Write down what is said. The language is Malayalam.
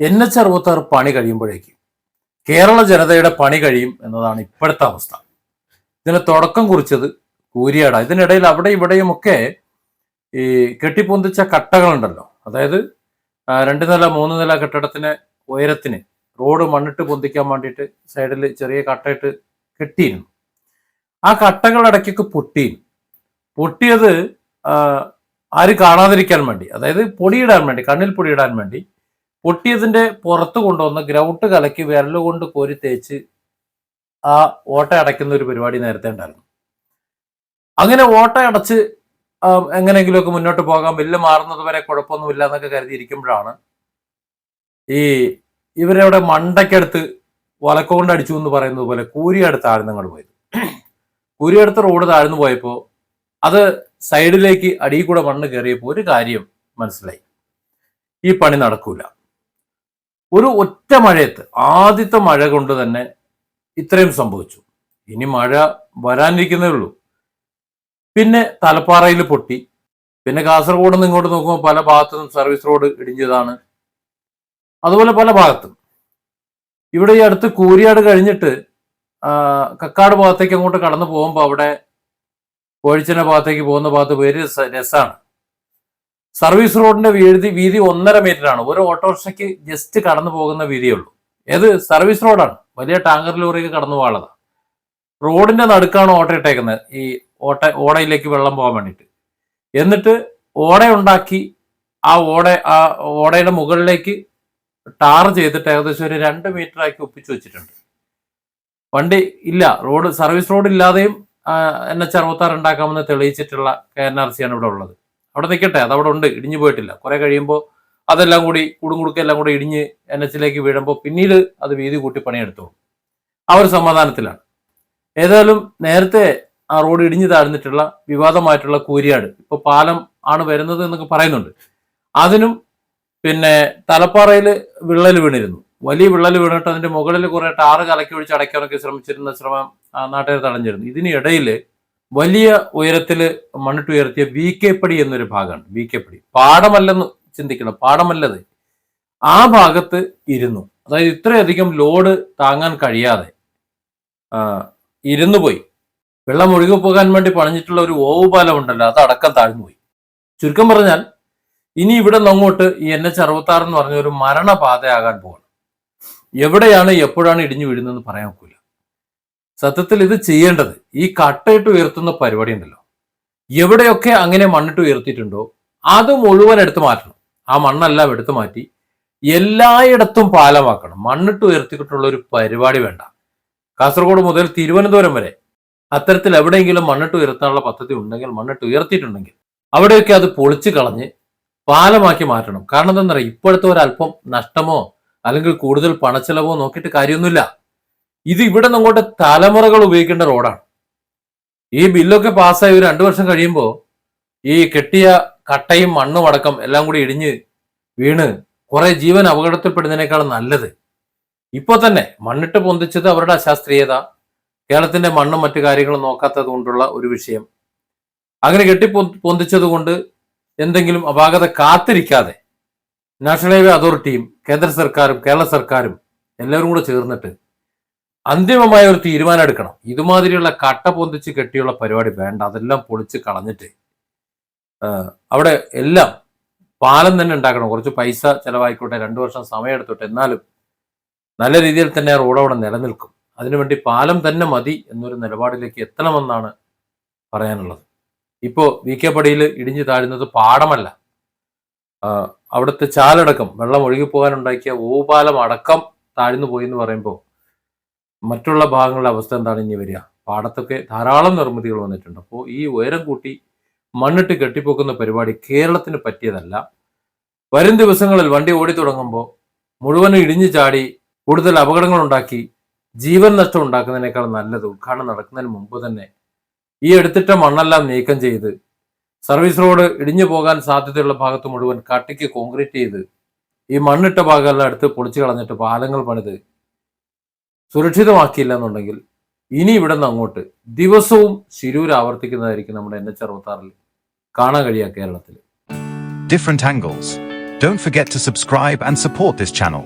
എൻ എച്ച് അറുപത്താറ് പണി കഴിയുമ്പോഴേക്കും കേരള ജനതയുടെ പണി കഴിയും എന്നതാണ് ഇപ്പോഴത്തെ അവസ്ഥ. ഇതിന് തുടക്കം കുറിച്ചത് കൂരിയാട. ഇതിനിടയിൽ അവിടെ ഇവിടെയുമൊക്കെ ഈ കെട്ടിപ്പൊന്തിച്ച കട്ടകളുണ്ടല്ലോ. അതായത് രണ്ട് നില മൂന്ന് നില കെട്ടിടത്തിന് ഉയരത്തിന് റോഡ് മണ്ണിട്ട് പൊന്തിക്കാൻ വേണ്ടിയിട്ട് സൈഡിൽ ചെറിയ കട്ടയിട്ട് കെട്ടിയിരുന്നു. ആ കട്ടകൾ ഇടയ്ക്കൊക്കെ പൊട്ടിയിരുന്നു. പൊട്ടിയത് ആരും കാണാതിരിക്കാൻ വേണ്ടി അതായത് പൊടിയിടാൻ വേണ്ടി കണ്ണിൽ പൊടിയിടാൻ വേണ്ടി പൊട്ടിയതിന്റെ പുറത്ത് കൊണ്ടുവന്ന് ഗ്രൗട്ട് കലക്കി വിരലുകൊണ്ട് കോരി തേച്ച് ആ ഓട്ട അടയ്ക്കുന്ന ഒരു പരിപാടി നേരത്തെ ഉണ്ടായിരുന്നു. അങ്ങനെ ഓട്ട അടച്ച് എങ്ങനെയെങ്കിലുമൊക്കെ മുന്നോട്ട് പോകാം. ബില്ല് മാറുന്നത് വരെ കുഴപ്പമൊന്നുമില്ല എന്നൊക്കെ കരുതിയിരിക്കുമ്പോഴാണ് ഈ ഇവരവിടെ മണ്ടയ്ക്കടുത്ത് വലക്കൊണ്ട് അടിച്ചു എന്ന് പറയുന്നത് പോലെ കൂരിയടുത്ത് താഴ്ന്നങ്ങോട്ട് പോയത്. കൂരിയടുത്ത് റോഡ് താഴ്ന്നു പോയപ്പോൾ അത് സൈഡിലേക്ക് അടിയിൽ കൂടെ മണ്ണ് കയറിയപ്പോൾ ഒരു കാര്യം മനസ്സിലായി. ഈ പണി നടക്കൂല. ഒരു ഒറ്റ മഴയത്ത് ആദ്യത്തെ മഴ കൊണ്ട് തന്നെ ഇത്രയും സംഭവിച്ചു. ഇനി മഴ വരാനിരിക്കുന്നേ ഉള്ളൂ. പിന്നെ തലപ്പാറയിൽ പൊട്ടി. പിന്നെ കാസർഗോഡ് നിന്ന് ഇങ്ങോട്ട് നോക്കുമ്പോൾ പല ഭാഗത്തും സർവീസ് റോഡ് ഇടിഞ്ഞതാണ്. അതുപോലെ പല ഭാഗത്തും. ഇവിടെ ഈ അടുത്ത് കൂരിയാട് കഴിഞ്ഞിട്ട് കക്കാട് ഭാഗത്തേക്ക് അങ്ങോട്ട് കടന്നു പോകുമ്പോൾ അവിടെ കോഴിച്ചന ഭാഗത്തേക്ക് പോകുന്ന ഭാഗത്ത് പേര് രസമാണ് സർവീസ് റോഡിന്റെ വീതി വീതി ഒന്നര മീറ്റർ ആണ്. ഒരു ഓട്ടോറിക്ഷയ്ക്ക് ജസ്റ്റ് കടന്നു പോകുന്ന വീതിയേ ഉള്ളൂ. ഏത്? സർവീസ് റോഡാണ്. വലിയ ടാങ്കർ ലോറിയൊക്കെ കടന്നു പോകാനുള്ളതാണ് റോഡിന്റെ നടുക്കാണ് ഓട്ട ഇട്ടേക്കുന്നത്. ഈ ഓട്ട ഓടയിലേക്ക് വെള്ളം പോകാൻ വേണ്ടിയിട്ട്. എന്നിട്ട് ഓട ഉണ്ടാക്കി ആ ഓട ആ ഓടയുടെ മുകളിലേക്ക് ടാർ ചെയ്തിട്ട് ഏകദേശം ഒരു രണ്ട് മീറ്റർ ആക്കി ഒപ്പിച്ചു വെച്ചിട്ടുണ്ട്. വണ്ടി ഇല്ല. റോഡ് സർവീസ് റോഡ് ഇല്ലാതെയും എൻ എച്ച് അറുപത്താറ് ഉണ്ടാക്കാമെന്ന് തെളിയിച്ചിട്ടുള്ള കെ എൻ ആർ സി ആണ് ഇവിടെ ഉള്ളത്. അവിടെ നിൽക്കട്ടെ അത് അവിടെ ഉണ്ട് ഇടിഞ്ഞു പോയിട്ടില്ല. കുറെ കഴിയുമ്പോൾ അതെല്ലാം കൂടി കുടുംകുടുക്കെല്ലാം കൂടി ഇടിഞ്ഞ് എൻ എച്ചിലേക്ക് വീഴുമ്പോൾ പിന്നീട് അത് വീതി കൂട്ടി പണിയെടുത്തോളും. ആ ഒരു സമാധാനത്തിലാണ്. ഏതായാലും നേരത്തെ ആ റോഡ് ഇടിഞ്ഞു താഴ്ന്നിട്ടുള്ള വിവാദമായിട്ടുള്ള കൂരിയാട് ഇപ്പൊ പാലം ആണ് വരുന്നത് എന്നൊക്കെ പറയുന്നുണ്ട്. അതിനും പിന്നെ തലപ്പാറയിൽ വിള്ളൽ വീണിരുന്നു. വലിയ വിള്ളൽ വീണിട്ട് അതിന്റെ മുകളിൽ കുറെ ടാറ് കലക്കി ഒഴിച്ച് അടയ്ക്കാനൊക്കെ ശ്രമിച്ചിരുന്ന ശ്രമം നാട്ടുകാർ തടഞ്ഞിരുന്നു. ഇതിനിടയിൽ വലിയ ഉയരത്തിൽ മണ്ണിട്ട് ഉയർത്തിയ വി കെ പടി എന്നൊരു ഭാഗമാണ് വി കെ പടി. പാടമല്ലെന്ന് ചിന്തിക്കണം പാടമല്ലത് ആ ഭാഗത്ത് ഇരുന്നു. അതായത് ഇത്രയധികം ലോഡ് താങ്ങാൻ കഴിയാതെ ഇരുന്നു പോയി. വെള്ളം ഒഴുകി പോകാൻ വേണ്ടി പണിഞ്ഞിട്ടുള്ള ഒരു ഓവുപാലം ഉണ്ടല്ലോ അത് അടക്കം താഴ്ന്നു പോയി. ചുരുക്കം പറഞ്ഞാൽ ഇനി ഇവിടെ നിന്ന് അങ്ങോട്ട് ഈ എൻ എച്ച് അറുപത്താറ് എന്ന് പറഞ്ഞ ഒരു മരണപാതയാകാൻ പോകണം എവിടെയാണ് എപ്പോഴാണ് ഇടിഞ്ഞു വീഴുന്നതെന്ന് പറയാൻ ഒക്കില്ല. സത്യത്തിൽ ഇത് ചെയ്യേണ്ടത് ഈ കട്ടയിട്ട് ഉയർത്തുന്ന പരിപാടി ഉണ്ടല്ലോ. എവിടെയൊക്കെ അങ്ങനെ മണ്ണിട്ട് ഉയർത്തിയിട്ടുണ്ടോ അത് മുഴുവൻ എടുത്തു മാറ്റണം. ആ മണ്ണെല്ലാം എടുത്തു മാറ്റി എല്ലായിടത്തും പാലമാക്കണം. മണ്ണിട്ട് ഉയർത്തിയിട്ടുള്ള ഒരു പരിപാടി വേണ്ട. കാസർഗോഡ് മുതൽ തിരുവനന്തപുരം വരെ അത്തരത്തിൽ എവിടെയെങ്കിലും മണ്ണിട്ട് ഉയർത്താനുള്ള പദ്ധതി ഉണ്ടെങ്കിൽ മണ്ണിട്ട് ഉയർത്തിയിട്ടുണ്ടെങ്കിൽ അവിടെയൊക്കെ അത് പൊളിച്ചു കളഞ്ഞ് പാലമാക്കി മാറ്റണം. കാരണം എന്താ പറയുക ഇപ്പോഴത്തെ ഒരല്പം നഷ്ടമോ അല്ലെങ്കിൽ കൂടുതൽ പണച്ചെലവോ നോക്കിയിട്ട് കാര്യമൊന്നുമില്ല. ഇത് ഇവിടെ നിന്നങ്ങോട്ട് തലമുറകൾ ഉപയോഗിക്കേണ്ട റോഡാണ്. ഈ ബില്ലൊക്കെ പാസ്സായി ഒരു രണ്ടു വർഷം കഴിയുമ്പോൾ ഈ കെട്ടിയ കട്ടയും മണ്ണും അടക്കം എല്ലാം കൂടി ഇടിഞ്ഞ് വീണ് കുറെ ജീവൻ അപകടത്തിൽപ്പെടുന്നതിനേക്കാൾ നല്ലത്. ഇപ്പൊ തന്നെ മണ്ണിട്ട് പൊന്തിച്ചത് അവരുടെ അശാസ്ത്രീയത കേരളത്തിന്റെ മണ്ണും മറ്റു കാര്യങ്ങളും നോക്കാത്തത് കൊണ്ടുള്ള ഒരു വിഷയം. അങ്ങനെ കെട്ടി പൊന്തിച്ചത് കൊണ്ട് എന്തെങ്കിലും അപാകത കാത്തിരിക്കാതെ നാഷണൽ ഹൈവേ അതോറിറ്റിയും കേന്ദ്ര സർക്കാരും കേരള സർക്കാരും എല്ലാവരും കൂടെ ചേർന്നിട്ട് അന്തിമമായ ഒരു തീരുമാനം എടുക്കണം ഇതുമാതിരിയുള്ള കട്ട പൊന്തിച്ച് കെട്ടിയുള്ള പരിപാടി വേണ്ട. അതെല്ലാം പൊളിച്ച് കളഞ്ഞിട്ട് അവിടെ എല്ലാം പാലം തന്നെ ഉണ്ടാക്കണം. കുറച്ച് പൈസ ചെലവായിക്കോട്ടെ രണ്ടു വർഷം സമയം എടുത്തോട്ടെ. എന്നാലും നല്ല രീതിയിൽ തന്നെ റോഡ് അവിടെ നിലനിൽക്കും. അതിനുവേണ്ടി പാലം തന്നെ മതി എന്നൊരു നിലപാടിലേക്ക് എത്തണമെന്നാണ് പറയാനുള്ളത്. ഇപ്പോൾ വി കെ പടിയിൽ ഇടിഞ്ഞു താഴുന്നത് പാടമല്ല. അവിടുത്തെ ചാലടക്കം വെള്ളം ഒഴുകി ഒഴുകിപ്പോകാനുണ്ടാക്കിയ ഓപാലം അടക്കം താഴ്ന്നു പോയി എന്ന് പറയുമ്പോൾ മറ്റുള്ള ഭാഗങ്ങളുടെ അവസ്ഥ എന്താണ് ഇനി വരിക? പാടത്തൊക്കെ ധാരാളം നിർമ്മിതികൾ വന്നിട്ടുണ്ട്. അപ്പോൾ ഈ ഉയരം കൂട്ടി മണ്ണിട്ട് കെട്ടിപ്പോക്കുന്ന പരിപാടി കേരളത്തിന് പറ്റിയതല്ല. വരും ദിവസങ്ങളിൽ വണ്ടി ഓടി തുടങ്ങുമ്പോൾ മുഴുവനും ഇടിഞ്ഞു ചാടി കൂടുതൽ അപകടങ്ങൾ ഉണ്ടാക്കി ജീവൻ നഷ്ടം ഉണ്ടാക്കുന്നതിനേക്കാൾ നല്ലത് ഉദ്ഘാടനം നടക്കുന്നതിന് മുമ്പ് തന്നെ ഈ എടുത്തിട്ട മണ്ണെല്ലാം നീക്കം ചെയ്ത് സർവീസ് റോഡ് ഇടിഞ്ഞു പോകാൻ സാധ്യതയുള്ള ഭാഗത്ത് മുഴുവൻ കട്ടിക്ക് കോൺക്രീറ്റ് ചെയ്ത് ഈ മണ്ണിട്ട ഭാഗമെല്ലാം എടുത്ത് പൊളിച്ചു കളഞ്ഞിട്ട് പാലങ്ങൾ പണിത് സുരക്ഷിതമാക്കിയില്ല എന്നുണ്ടെങ്കിൽ ഇനി ഇവിടെ നിന്ന് അങ്ങോട്ട് ദിവസവും ശിരൂർ ആവർത്തിക്കുന്നതായിരിക്കും നമ്മുടെ എൻ എച്ച് അറുപത്തി ആറിൽ കാണാൻ കഴിയുക കേരളത്തിൽ Different angles. Don't forget to subscribe and support this channel.